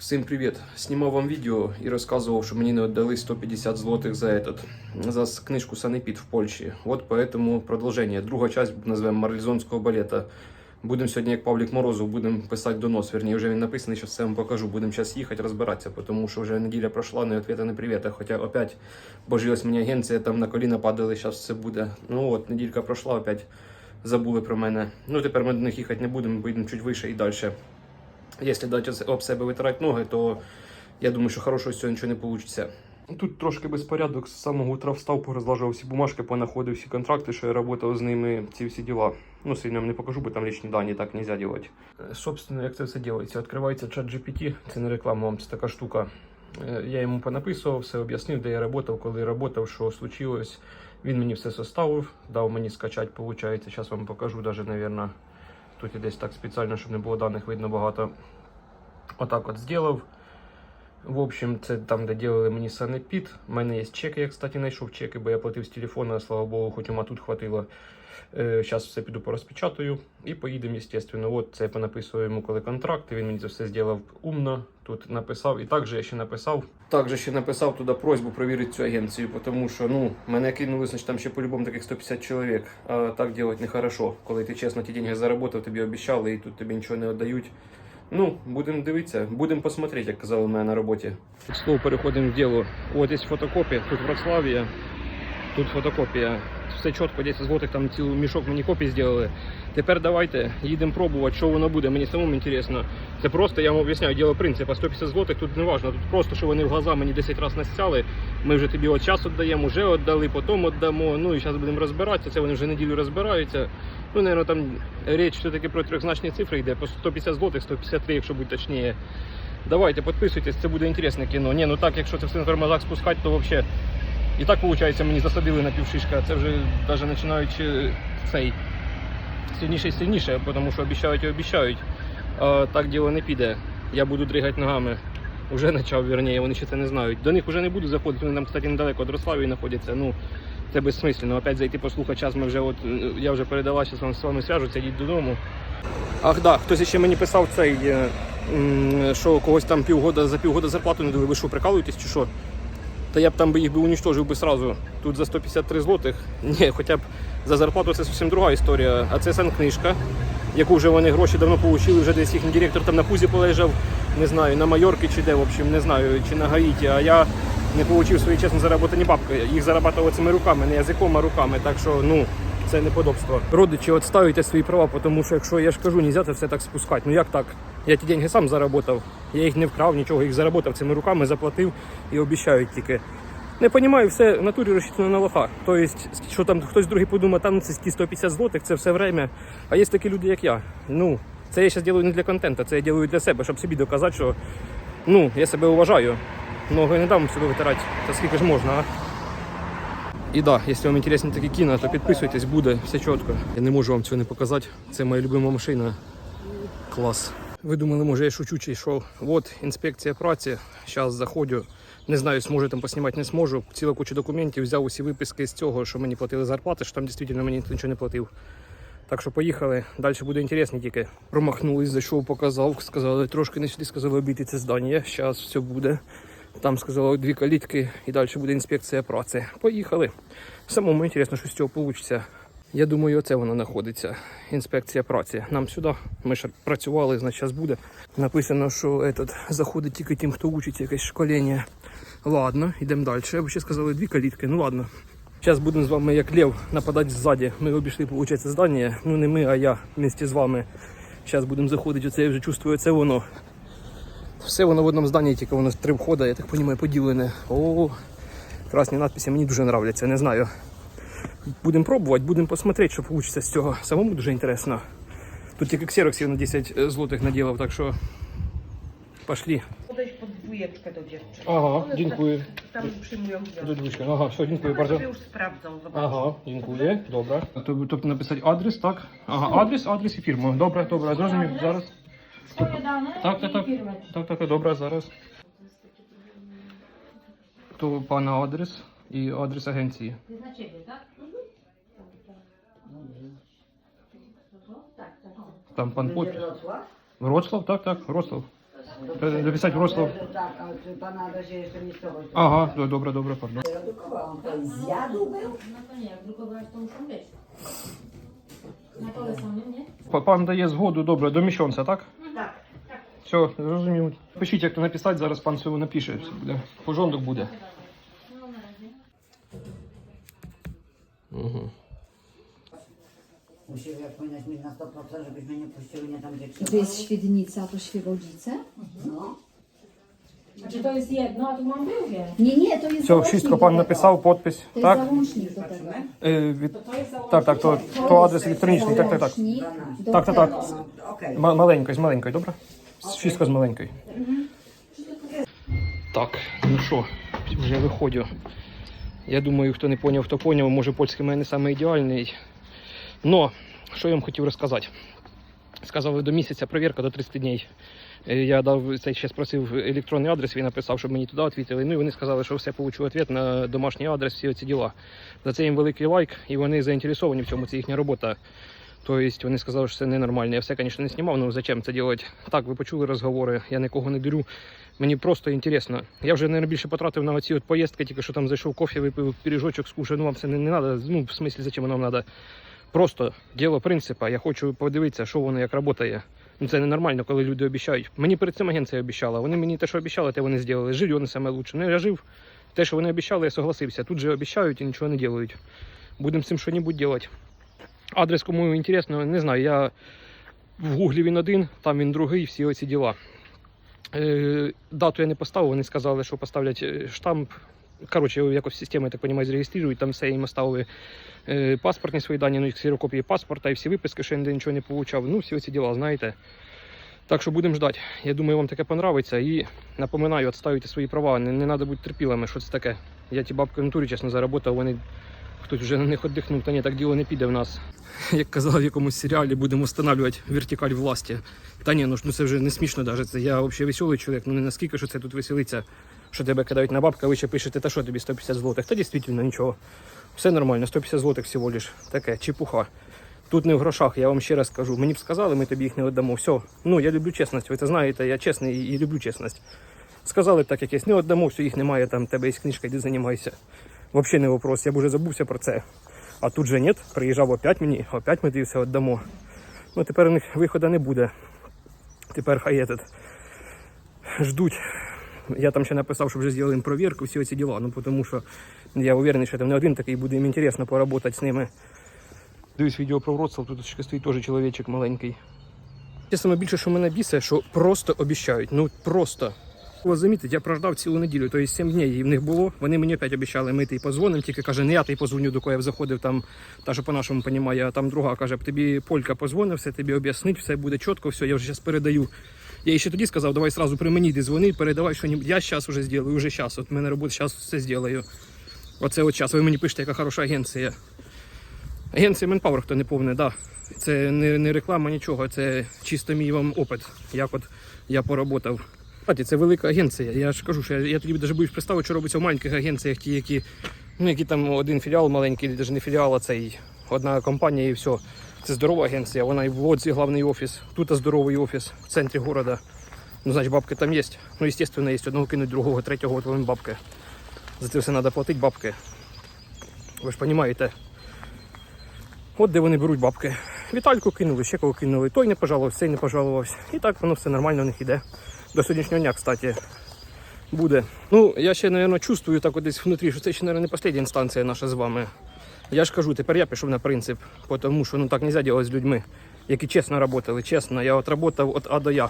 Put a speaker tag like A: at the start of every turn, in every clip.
A: Всім привіт! Знімав вам відео і розказував, що мені не віддали 150 злотих за этот, за книжку Санепід в Польщі. От поэтому продовження. Друга часть називаємо Марлезонського балета. Будемо сьогодні, як Павлік Морозов, будемо писати донос. Вірні, вже він написаний, зараз все вам покажу. Будемо зараз їхати розбиратися, тому що вже неділя пройшла, не відповіда, не привіта. Хоча опять божилась мені агенція, там на коліна падали, зараз все буде. Ну от, неділька пройшла, опять забули про мене. Ну тепер ми до них їхати не будемо, поїдемо чуть вище і далі. Якщо дати об себе витирати ноги, то я думаю, що хорошого з цього нічого не вийде. Тут трошки безпорядок. З самого утра встав, порозлажував всі бумажки, понаходив всі контракти, що я працював з ними, ці всі діла. Ну, сильно вам не покажу, бо там лічні дані так не можна робити. Собственно, як це все робиться? Відкривається чат GPT, це не реклама, вам це така штука. Е, Я йому понаписував, все об'яснив, де я працював, коли працював, що случилось. Він мені все составив, дав мені скачати, виходить. Зараз вам покажу, навіть, мабуть, тут і десь так спеціально, щоб не було даних, видно багато. Отак от зробив. В общем, це там, де ділили мені санепід. У мене є чеки, я, кстати, знайшов чеки, бо я платив з телефона, слава Богу, хоч ума тут хватило. Зараз все піду порозпечатаю і поїдемо, звісно. От це я понаписую йому, коли контракт. Він мені це все зробив умно. Тут написав. І також я ще написав. Також ще написав туди просьбу провірити цю агенцію, тому що ну, мене кинули, значить, там ще по-любому таких 150 чоловік. А так робити нехорошо. Коли ти чесно ті деньги заработав, тобі обіцяли і тут тобі нічого не віддають. Ну, будемо дивитися, будемо посмотреть, як казали мене на роботі. Слово переходимо в діло. От є фотокопія, тут Вроцлавія, тут фотокопія. Все чітко, 10 злотих, там цілий мішок мені копій зробили. Тепер давайте їдемо пробувати, що воно буде. Мені самому цікаво. Це просто, я вам об'ясняю, діло принципу. 150 злотих тут не важливо. Тут просто, що вони в глаза мені 10 разів настяли. Ми вже тобі от час віддаємо, вже віддали, потім віддамо. Ну і зараз будемо розбиратися. Це вони вже неділю розбираються. Ну, наверное, там річ все-таки про трьохзначні цифри йде, по 150 злотих, 153, якщо бути точніше. Давайте, підписуйтесь, це буде інтересне кіно. Ні, ну так, якщо це все на тормозах спускати, то взагалі і так виходить, мені засадили на півшишка. Це вже навіть починаючи цей сильніше і сильніше, тому що обіцяють і обіцяють. А так діло не піде. Я буду дригати ногами. Уже почав, вірніше, вони ще це не знають. До них вже не буду заходити, вони там, кстати, недалеко від Рославії знаходяться. Ну, це безсмислено. Опять зайти послухати час. Ми вже от е, я вже передала, зараз з вами зв'яжуться, йдіть додому. Ах, да, хтось ще мені писав цей, е, що когось там півгода за півгода зарплату не. Ви що, прикалуєтесь чи що? Та я б там їх би уничтожив би сразу. Тут за 153 злотих. Ні, хоча б за зарплату це зовсім друга історія. А це санкнижка, яку вже вони гроші давно отримали, вже десь їхній директор там на пузі полежав, не знаю, на Майорки чи де, в общем, не знаю, чи на Гаїті. А я не отримав свої чесно заработані бабки. Їх зарабатував цими руками, не язиком, а руками. Так що, ну. Це неподобство. Родичі, відставите свої права, тому що якщо я ж кажу, нельзя це все так спускати. Ну як так? Я ті деньги сам заработав. Я їх не вкрав, нічого, їх заработав цими руками, заплатив і обіцяють тільки. Не розумію, все в натурі розчитано на лоха. Тобто, що там хтось другий подумає, там це ті 150 злотих, це все время. А є такі люди, як я. Ну, це я зараз роблю не для контенту, це я роблю для себе, щоб собі доказати, що ну, я себе вважаю. Ноги не дам сюди витирати, та скільки ж можна, а? І да, якщо вам інтересні такі кіно, то підписуйтесь, буде все чітко. Я не можу вам цього не показати. Це моя любима машина. Клас. Ви думали, може я шучу чи що. От інспекція праці. Зараз заходжу. Не знаю, зможу там поснімати, не зможу. Ціла куча документів, взяв усі виписки з цього, що мені платили зарплати, що там дійсно мені нічого не платив. Так що поїхали. Далі буде інтересно тільки. Промахнулись, зайшов, показав, сказали, трошки не сюди, сказали обійти це здання. Зараз все буде. Там сказали дві калітки і далі буде інспекція праці. Поїхали. Самому інтересно, що з цього вийде. Я думаю, оце воно знаходиться. Інспекція праці. Нам сюди. Ми ж працювали, значить зараз буде. Написано, що этот, заходить тільки тим, хто учить якесь школення. Ладно, йдемо далі. Ви ще сказали дві калітки. Ну ладно. Зараз будемо з вами як лев нападати ззаді. Ми обійшли, виходить, здання. Ну не ми, а я вместе з вами. Зараз будемо заходити. Оце я вже чувствую, це воно. Все воно в одному зданні, тільки воно три входи, я так розумію, поділене. О, красні надписи мені дуже нравляться, не знаю. Будемо пробувати, будемо посмотрети, що вийде з цього. Самому дуже інтересно. Тут тільки ксероксів на 10 злотих наділав, так що пошли.
B: Podejść pod dwójeczkę do dziewczyn.
A: Ага,
B: One
A: dziękuję.
B: Tam przyjmują gwiazdy.
A: Додвичка. Ага, все, дякую
B: One
A: bardzo.
B: sobie już sprawdzą, zobaczą.
A: Ага, дякую. Добре. Тобто написати адрес, так? Ага, адрес, адрес і фірму. Добре, добре, зрозумів. Зараз.
C: Swoje dane
A: Так, так,
C: i
A: так.
C: firmę.
A: Так, так, добре, зараз. То пана адрес і адрес агенції. Там пан
B: Będzie
A: Вроцлав, так, так, Вроцлав. Записати Вроцлав.
D: Так, а це ще.
A: Ага, д- добре, добре, пардон.
D: Був.
C: Dole?
A: П- Пан дає згоду, добре, до місяця, так?
B: Tak.
A: Все, зрозумів. Пишіть, як то написати, зараз пан все напише. Все буде. Пожондок буде. Угу.
D: Musimy, jak powinnaś mieć na 100%, żebyśmy nie puściły nie tam, gdzie
E: To
D: trzeba.
E: jest Świdnica, to Świebodzice?
D: No.
C: Znaczy to jest jedno, a tu mam drugie.
E: Nie, nie, to jest
A: Все,
E: załącznik
A: wszystko
E: do tego.
A: написав, подпись.
E: To jest załącznik do tego.
A: Е, від...
C: To to jest
A: то, то адрес електронічний, так, так, так.
E: Załącznik do
A: Так, так, так.
E: tego.
D: Okej.
A: М- маленької, з маленької, добре? Wszystko з маленької. Так, ну що, вже виходжу. Я думаю, хто не поняв, хто поняв, може польський в мене саме ідеальний. Но, що я вам хотів розказати. Сказали до місяця перевірка до 30 днів. Е, Я дав цей ще спросив електронний адрес, він написав, щоб мені туди відповіли. Ну і вони сказали, що все получу відповідь на домашній адрес, всі ці діла. За це їм великий лайк, і вони заінтересовані в цьому, це їхня робота. Тобто вони сказали, що це ненормально. Я все, звісно, не знімав, але зачем це робити? Так, ви почули розговори, я нікого не дурю. Мені просто інтересно. Я вже не більше потратив на оці от поїздки, тільки що там зайшов кофе, випив пиріжочок, скушав. Ну вам це не, не треба. Ну, в смислі, зачем воно вам треба? Просто діло принципа. Я хочу подивитися, що воно як працює. Ну це ненормально, коли люди обіцяють. Мені перед цим агенція обіцяла. Вони мені те, що обіцяли, те вони зробили. Жили вони саме лучше. Ну я жив. Те, що вони обіцяли, я согласився. Тут же обіцяють і нічого не роблять. Будемо з цим щось робити. Адрес, кому інтересно, не знаю. Я в гуглі він один, там він другий, всі оці діла. Е, дату я не поставив, вони сказали, що поставлять е, штамп. Коротше, якось система, я так розумію, зареєструють, там все їм оставили е, паспортні свої дані, ну, і ксерокопії паспорта і всі виписки, що я нічого не получав. Ну, всі ці діла, знаєте. Так що будемо ждати. Я думаю, вам таке понравиться. І напоминаю, відставити свої права. Не, не треба бути терпілими, що це таке. Я ті бабки в натурі, чесно, заработав, вони хтось вже на них віддихнув, та ні, так діло не піде в нас. Як казав в якомусь серіалі, будемо встановлювати вертикаль власті. Та ні, ну ж, ну це вже не смішно навіть. Я взагалі веселий чоловік, ну не наскільки, що це тут веселиться, що тебе кидають на бабка, ви ще пишете, та що тобі 150 злотих. Та дійсно нічого. Все нормально, 150 злотих всього лиш. Таке, чепуха. Тут не в грошах, я вам ще раз кажу. Мені б сказали, ми тобі їх не віддамо. Все. Ну, я люблю чесність, ви це знаєте, я чесний і люблю чесність. Сказали так якесь, не віддамо, все, їх немає, там тебе є книжка, йди займайся. Взагалі не вопрос, я б уже забувся про це. А тут же ні, приїжджав опять мені, опять ми все віддамо. Ну тепер у них виходу не буде. Тепер хай этот, ждуть. Я там ще написав, щоб вже зробили їм провірку, всі ці діла. Ну тому що я уверений, що там не один такий буде їм інтересно поработати з ними. Дивись відео про Вроцлав, тут ще стоїть теж чоловічок маленький. Те саме більше, що мене бісить, що просто обіцяють. Ну просто. Ось замітить, я прождав цілу неділю, тобто 7 днів в них було. Вони мені опять обіцяли, ми ти позвонимо, тільки каже, не я ти позвоню, до кого я заходив там, та що по-нашому понімає, а там друга каже, тобі Полька позвонив, все тобі об'яснить, все буде чітко, все, я вже зараз передаю. Я їй ще тоді сказав, давай сразу при мені йди дзвони, передавай що Я зараз вже зроблю, вже зараз. От мене робота, зараз все зроблю. Оце от час. Ви мені пишете, яка хороша агенція. Агенція Manpower, хто не повне, да. Це не, не реклама, нічого, це чисто мій вам опит, як от я поработав. Кстати, це велика агенція. Я ж кажу, що я, я тоді навіть боюсь представити, що робиться в маленьких агенціях, ті, які, ну, які там один філіал маленький, навіть не філіал, а цей одна компанія і все. Це здорова агенція, вона і в Лодзі головний офіс, тут здоровий офіс в центрі міста. Ну, значить, бабки там є. Ну, звісно, є одного кинуть, другого, третього, от вони бабки. За це все треба платити бабки. Ви ж розумієте. От де вони беруть бабки. Вітальку кинули, ще кого кинули. Той не пожалувався, цей не пожалувався. І так воно все нормально у них іде. До сьогоднішнього дня, кстати, буде. Ну, я ще, мабуть, чувствую так десь внутрі, що це ще, мабуть, не остання інстанція наша з вами. Я ж кажу, тепер я пішов на принцип, тому що ну так не можна робити з людьми, які чесно працювали, чесно. Я от працював від А до Я.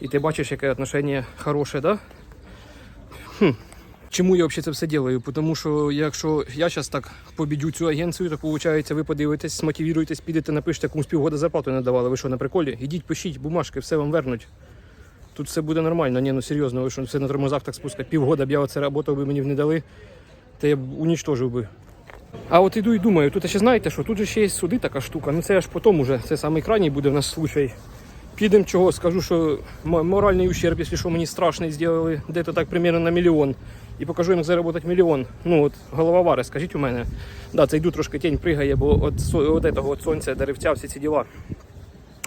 A: І ти бачиш, яке отношення хороше, да? Хм. Чому я взагалі це все роблю? Тому що якщо я зараз так побідю цю агенцію, то виходить, ви подивитесь, смотивіруєтесь, підете, напишете, комусь півгода зарплату не давали. Ви що на приколі? Ідіть, пишіть бумажки, все вам вернуть. Тут все буде нормально. Ні, ну серйозно, ви що все на тормозах так спускати. Півгода б я оце працював би мені б не дали, то я б унічтожив би. А от іду і думаю, тут ще знаєте що, тут же ще є суди така штука. Ну це аж потім уже, це самий крайній буде в нас случай. Підемо чого, скажу, що моральний ущерб, якщо що мені страшний зробили, де-то так примерно на мільйон. І покажу їм, як заробити мільйон. Ну от голова вари, скажіть у мене. Да, це йду трошки тінь пригає, бо от, от, этого, от сонця, деревця, всі ці діла.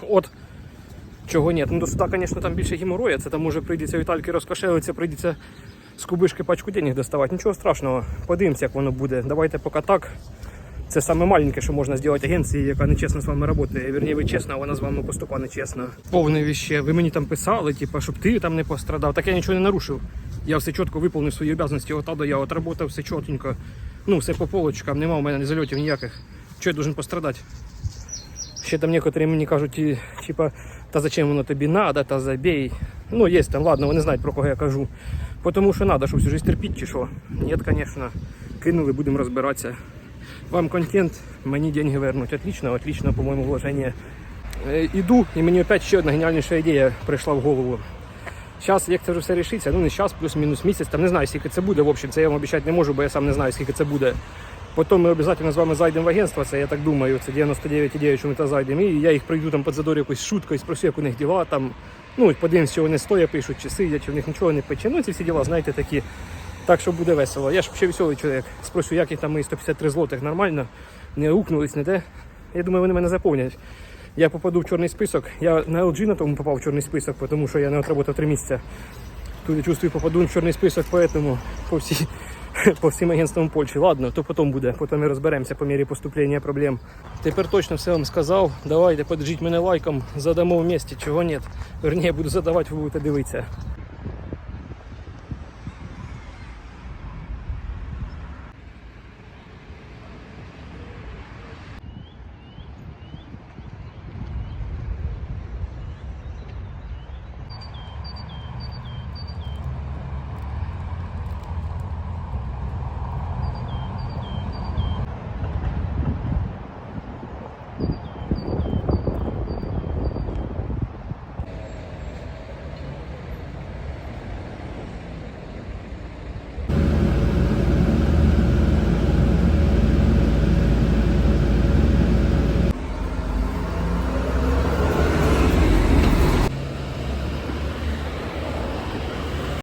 A: От чого ні. Ну до суда, звісно, там більше геморроя, це там може прийдеться Вітальки розкошелиться, прийдеться з кубишки пачку денег доставати. Нічого страшного, подивимося, як воно буде. Давайте поки так. Це саме маленьке, що можна зробити агенції, яка нечесно з вами працює. Вірні, ви чесно, а вона з вами поступає нечесно. Повне віще. Ви мені там писали, типу, щоб ти там не пострадав. Так я нічого не нарушив. Я все чітко виповнив свої обов'язки от до я отработав все чітенько. Ну, все по полочкам, нема у мене зальотів ніяких. Чого я должен пострадати? Ще там некоторі мені кажуть, типа, та зачем воно тобі надо, та забей. Ну, є там, ладно, вони знають про кого я кажу. Тому що треба, щоб всю жизнь терпіть чи що. Ні, звісно, кинули, будемо розбиратися. Вам контент, мені деньги вернуть. Отлично, отлично, по-моєму, вложення. Іду, і мені опять ще одна геніальніша ідея прийшла в голову. Зараз, як це вже все рішиться, ну не зараз, плюс-мінус місяць, там не знаю, скільки це буде. В общем, це я вам обіцяти не можу, бо я сам не знаю, скільки це буде. Потім ми обов'язково з вами зайдемо в агентство, це я так думаю, це 99,9, що ми туди зайдемо. І я їх прийду там подзадорю якоюсь шуткою, спросю, як у них діла там. Ну, подивимось, що вони стоя пишуть, чи сидять, чи в них нічого не пече. Ну, ці всі діла, знаєте, такі. Так що буде весело. Я ж ще веселий чоловік. Спрошу, як їх там мої 153 злотих нормально, не укнулись, не де. Я думаю, вони мене заповнять. Я попаду в чорний список. Я на LG на тому попав в чорний список, тому що я не отработав 3 місяці. Тут я чувствую, попаду в чорний список, поэтому по, всі, по всім агентствам Польщі. Ладно, то потім буде, потім ми розберемося по мірі поступлення проблем. Тепер точно все вам сказав. Давайте подержіть мене лайком, задамо в місті, чого ні. Верніше, буду задавати, ви будете дивитися.